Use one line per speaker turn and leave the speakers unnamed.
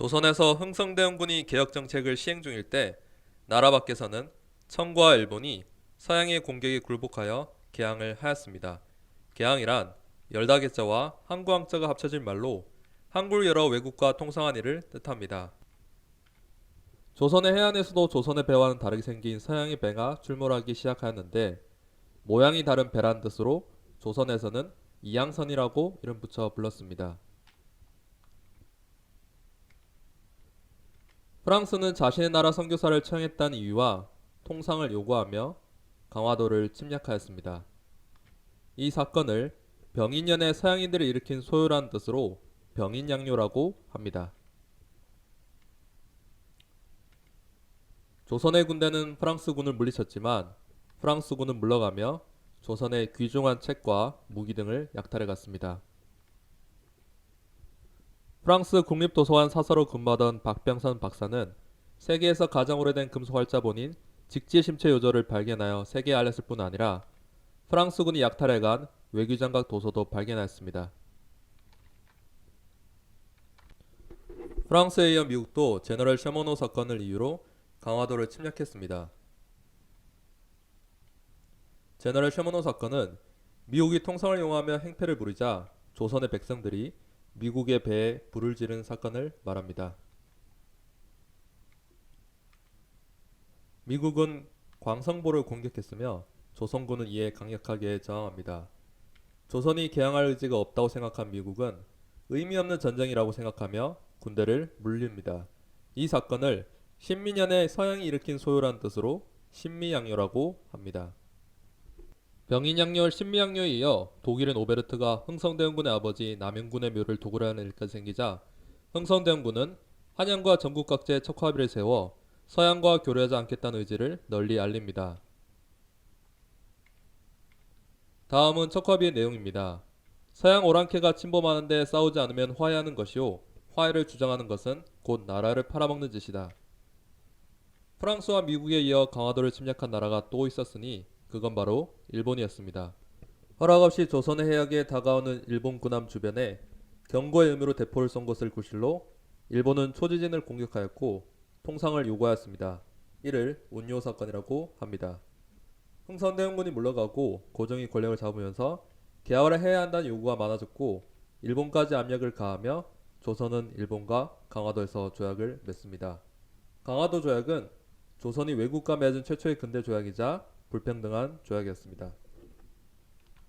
조선에서 흥성대원군이 개혁 정책을 시행 중일 때 나라 밖에서는 청과 일본이 서양의 공격에 굴복하여 개항을 하였습니다. 개항이란 열다개자와 항구항자가 합쳐진 말로 항구를 열어 외국과 통상한 일을 뜻합니다. 조선의 해안에서도 조선의 배와는 다르게 생긴 서양의 배가 출몰하기 시작하였는데 모양이 다른 배란 뜻으로 조선에서는 이양선이라고 이름 붙여 불렀습니다. 프랑스는 자신의 나라 선교사를 처형했다는 이유와 통상을 요구하며 강화도를 침략하였습니다. 이 사건을 병인년의 서양인들이 일으킨 소요라는 뜻으로 병인양요라고 합니다. 조선의 군대는 프랑스군을 물리쳤지만 프랑스군은 물러가며 조선의 귀중한 책과 무기 등을 약탈해 갔습니다. 프랑스 국립도서관 사서로 근무하던 박병선 박사는 세계에서 가장 오래된 금속 활자본인 직지 심체 요조를 발견하여 세계에 알렸을 뿐 아니라 프랑스군이 약탈해간 외교장각 도서도 발견하였습니다. 프랑스에 이어 미국도 제너럴 셔머노 사건을 이유로 강화도를 침략했습니다. 제너럴 셔머노 사건은 미국이 통상을 이용하며 행패를 부리자 조선의 백성들이 미국의 배에 불을 지른 사건을 말합니다. 미국은 광성보를 공격했으며 조선군은 이에 강력하게 저항합니다. 조선이 개항할 의지가 없다고 생각한 미국은 의미 없는 전쟁이라고 생각하며 군대를 물립니다. 이 사건을 신미년의 서양이 일으킨 소요란 뜻으로 신미양요라고 합니다. 병인양요 신미양요에 이어 독일인 오베르트가 흥성대원군의 아버지 남영군의 묘를 도굴하는 일까지 생기자 흥성대원군은 한양과 전국 각지에 척화비를 세워 서양과 교류하지 않겠다는 의지를 널리 알립니다. 다음은 척화비의 내용입니다. 서양 오랑캐가 침범하는데 싸우지 않으면 화해하는 것이요 화해를 주장하는 것은 곧 나라를 팔아먹는 짓이다. 프랑스와 미국에 이어 강화도를 침략한 나라가 또 있었으니 그건 바로 일본이었습니다. 허락 없이 조선의 해역에 다가오는 일본 군함 주변에 경고의 의미로 대포를 쏜 것을 구실로 일본은 초지진을 공격하였고 통상을 요구하였습니다. 이를 운요 사건이라고 합니다. 흥선대원군이 물러가고 고종이 권력을 잡으면서 개화를 해야 한다는 요구가 많아졌고 일본까지 압력을 가하며 조선은 일본과 강화도에서 조약을 맺습니다. 강화도 조약은 조선이 외국과 맺은 최초의 근대 조약이자 불평등한 조약이었습니다.